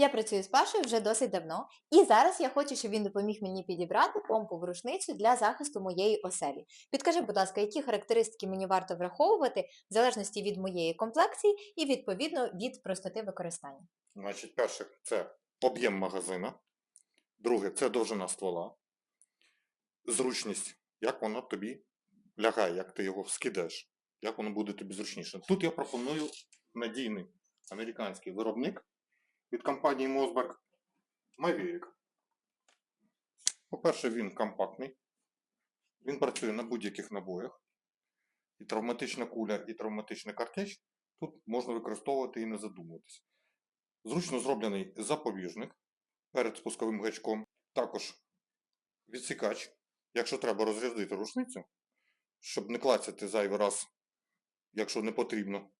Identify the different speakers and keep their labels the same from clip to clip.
Speaker 1: Я працюю з Пашою вже досить давно, і зараз я хочу, щоб він допоміг мені підібрати помпу в рушницю для захисту моєї оселі. Підкажи, будь ласка, які характеристики мені варто враховувати в залежності від моєї комплекції і відповідно від простоти використання.
Speaker 2: Значить, перше, це об'єм магазина. Друге, це довжина ствола. Зручність, як воно тобі лягає, як ти його скидаєш, як воно буде тобі зручніше. Тут я пропоную надійний американський виробник від компанії Mosberg Maverick. По-перше, він компактний. Він працює на будь-яких набоях. І травматична куля, і травматична картеч тут можна використовувати і не задумуватися. Зручно зроблений запобіжник перед спусковим гачком. Також відсікач, якщо треба розрядити рушницю, щоб не клацати зайвий раз, якщо не потрібно,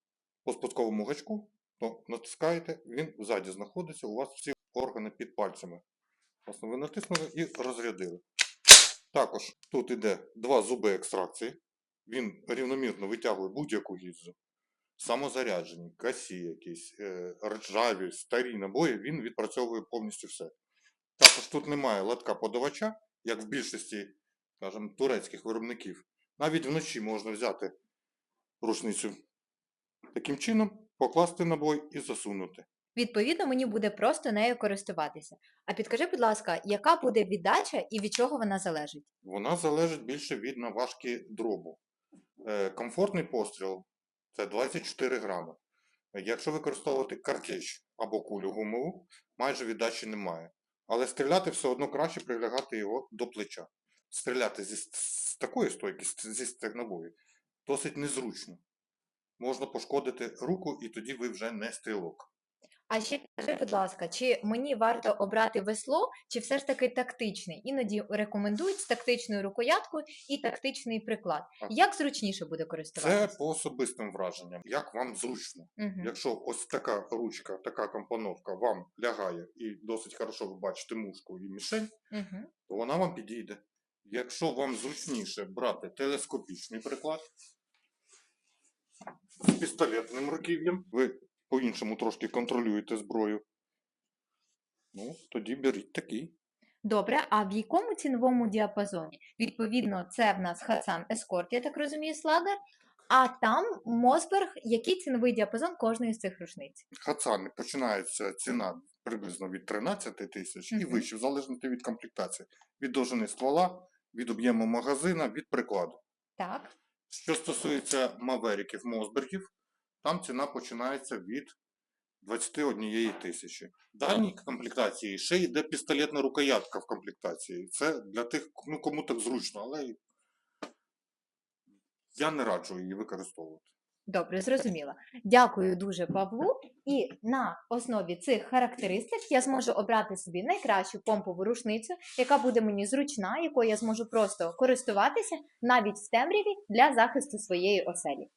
Speaker 2: по спусковому гачку, то натискаєте, він ззаді знаходиться, у вас всі органи під пальцями. Власне, ви натиснули і розрядили. Також тут іде два зуби екстракції. Він рівномірно витягує будь-яку гільзу самозаряджені, касі якісь, е, ржаві, старі набої, він відпрацьовує повністю все. Також тут немає латка подавача, як в більшості, скажімо, турецьких виробників. Навіть вночі можна взяти рушницю таким чином, покласти набой і засунути.
Speaker 1: Відповідно, мені буде просто нею користуватися. А підкажи, будь ласка, яка буде віддача і від чого вона залежить?
Speaker 2: Вона залежить більше від наважки дробу. Е, комфортний постріл це 24 грами. Якщо використовувати картеч або кулю гумову, майже віддачі немає. Але стріляти все одно краще прилягати його до плеча. Стріляти зі, з такої стойки, зі стегнової, досить незручно. Можна пошкодити руку, і тоді ви вже не стрілок.
Speaker 1: А ще скажи, будь ласка, чи мені варто обрати весло, чи все ж таки тактичний? Іноді рекомендують з тактичною рукояткою і тактичний приклад. Як зручніше буде
Speaker 2: Це
Speaker 1: користуватися?
Speaker 2: по особистим враженням, як вам зручно.
Speaker 1: Мгм.
Speaker 2: Якщо ось така ручка, така компоновка вам лягає і досить хорошо ви бачите мушку і мішень,
Speaker 1: Мгм.
Speaker 2: то вона вам підійде. Якщо вам зручніше брати телескопічний приклад з пістолетним руків'ям, ви по-іншому трошки контролюєте зброю, ну, тоді беріть такий.
Speaker 1: Добре, а в якому ціновому діапазоні? Відповідно, це в нас Хасан Escort, я так розумію, слагер, а там Мосберг, який ціновий діапазон кожної з цих рушниць?
Speaker 2: Хацани починається ціна приблизно від 13 тисяч і вище, в залежності від комплектації, від довжини ствола, від об'єму магазина, від прикладу.
Speaker 1: Так.
Speaker 2: Що стосується мавериків, Мосбергів, там ціна починається від 21 тисячі. Дальній комплектації ще йде пістолетна рукоятка в комплектації. Це для тих, ну, кому так зручно, але я не раджу її використовувати.
Speaker 1: Добре, зрозуміла. Дякую дуже Павлу. І на основі цих характеристик я зможу обрати собі найкращу помпову рушницю, яка буде мені зручна, якою я зможу просто користуватися навіть в темряві для захисту своєї оселі.